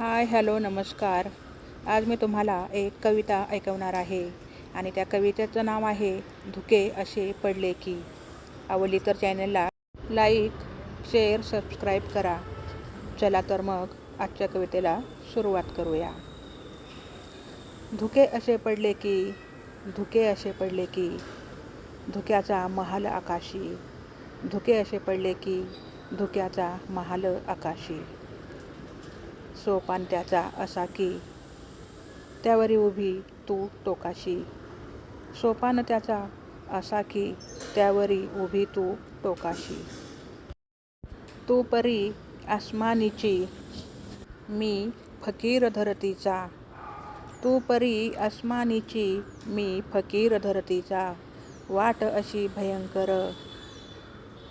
Hi hello नमस्कार. आज मी तुम्हाला एक कविता ऐकवणार आहे आणि त्या कवितेचं नाव आहे धुके असे पडले की. आवडली तर चॅनलला लाईक शेअर सबस्क्राईब करा. चला तर मग आजच्या कवितेला सुरुवात करूया. धुके असे पडले की धुके असे पडले की. धुक्याचा महाल आकाशी. धुके असे पडले की धुक्याचा महाल आकाशी. सोपान त्याचा असा की त्यावरी उभी तू टोकाशी. सोपान त्याचा असा की त्यावरी उभी तू टोकाशी. तू परी आसमानीची मी फकीर धरतीचा. तू परी आसमानीची मी फकीर धरतीचा. वाट अशी भयंकर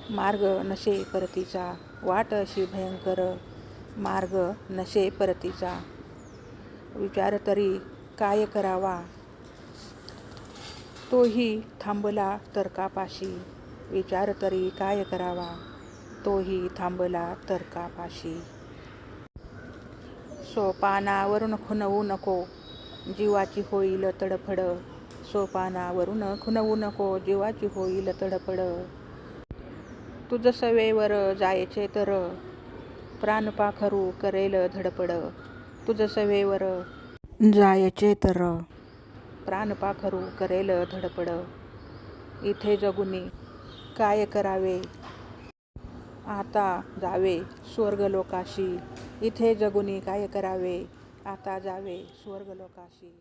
मार्ग नशे परतीचा. वाट अशी भयंकर मार्ग नशे परतीचा. विचार तरी काय करावा? तोही थांबला तर्कापाशी. विचार तरी काय करावा? तोही थांबला तर्कापाशी. सोपानावरून खुनवू नको. जीवाची होईल तडफड. सोपानावरून खुनवू नको. जीवाची होईल तडफड. तुझ सवेवर जायचे तर प्राणपाखरू करेल धडपड. तुझ सवेवर जायचे तर. प्राणपाखरू करेल धडपड. इथे जगुनी काय करावे? आता जावे स्वर्गलोकाशी. इथे जगुनी काय करावे? आता जावे स्वर्गलोकाशी.